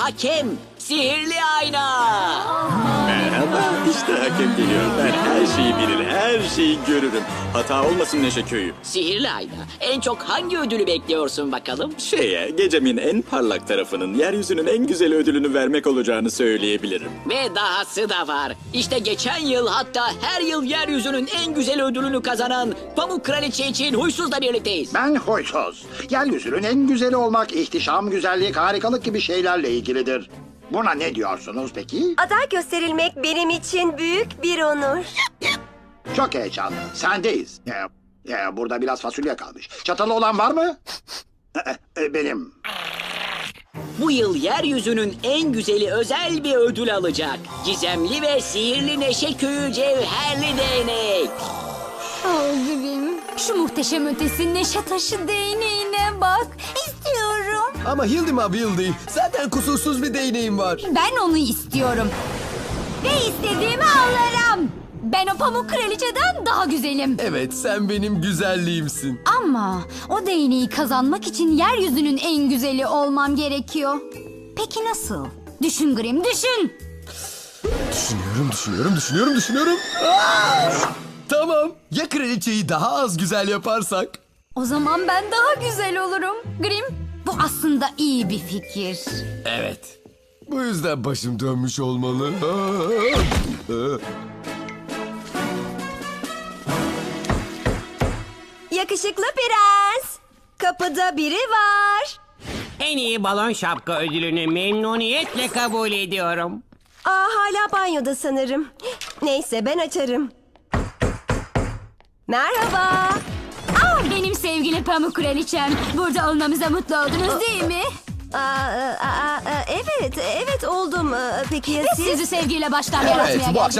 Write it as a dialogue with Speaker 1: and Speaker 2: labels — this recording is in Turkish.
Speaker 1: hakem sihirli ayna.
Speaker 2: Merhaba, işte hakem geliyor. Ben her şeyi bilir, her şeyi görürüm. Hata olmasın Neşe Köyü.
Speaker 1: Sihirli ayna. En çok hangi ödülü bekliyorsun bakalım?
Speaker 2: Şeye, gecemin en parlak tarafının yeryüzünün en güzel ödülünü vermek olacağını söyleyebilirim.
Speaker 1: Ve dahası da var. İşte geçen yıl hatta her yıl yeryüzünün en güzel ödülünü kazanan Pamuk Kraliçe için Huysuz'la birlikteyiz.
Speaker 3: Ben huysuz. Yeryüzünün en güzeli olmak, ihtişam, güzellik, harikalık gibi şeylerle ilgilidir. Buna ne diyorsunuz peki?
Speaker 4: Aday gösterilmek benim için büyük bir onur.
Speaker 3: Çok heyecanlı. Sendeyiz. Ee, e, burada biraz fasulye kalmış. Çatalı olan var mı? Ee, e, benim.
Speaker 1: Bu yıl yeryüzünün en güzeli özel bir ödül alacak. Gizemli ve sihirli Neşe Köyü cevherli değnek.
Speaker 5: Grim, şu muhteşem ötesi neşe taşı değneğine bak. İstiyorum.
Speaker 6: Ama Hildi Hildi. Zaten kusursuz bir değneğim var.
Speaker 5: Ben onu istiyorum. Ve istediğimi alırım. Ben o pamuk kraliçeden daha güzelim.
Speaker 6: Evet sen benim güzelliğimsin.
Speaker 5: Ama o değneği kazanmak için yeryüzünün en güzeli olmam gerekiyor. Peki nasıl? Düşün Grim, düşün.
Speaker 6: Düşünüyorum, düşünüyorum, düşünüyorum, düşünüyorum. Aa! Tamam. Ya kraliçeyi daha az güzel yaparsak?
Speaker 5: O zaman ben daha güzel olurum. Grim, aslında iyi bir fikir.
Speaker 6: Evet. Bu yüzden başım dönmüş olmalı.
Speaker 4: Yakışıklı prens. Kapıda biri var.
Speaker 7: En iyi balon şapka ödülünü memnuniyetle kabul ediyorum.
Speaker 4: Aa hala banyoda sanırım. Neyse ben açarım. Merhaba.
Speaker 5: Benim sevgili pamuk kraliçem. Burada olmamıza mutlu oldunuz değil mi?
Speaker 4: Aa, aa, aa, evet, evet oldum. Aa, Peki ya
Speaker 5: Biz
Speaker 4: siz?
Speaker 5: sizi sevgiyle baştan yaratmaya
Speaker 6: Evet, bu
Speaker 5: geldik.
Speaker 6: akşam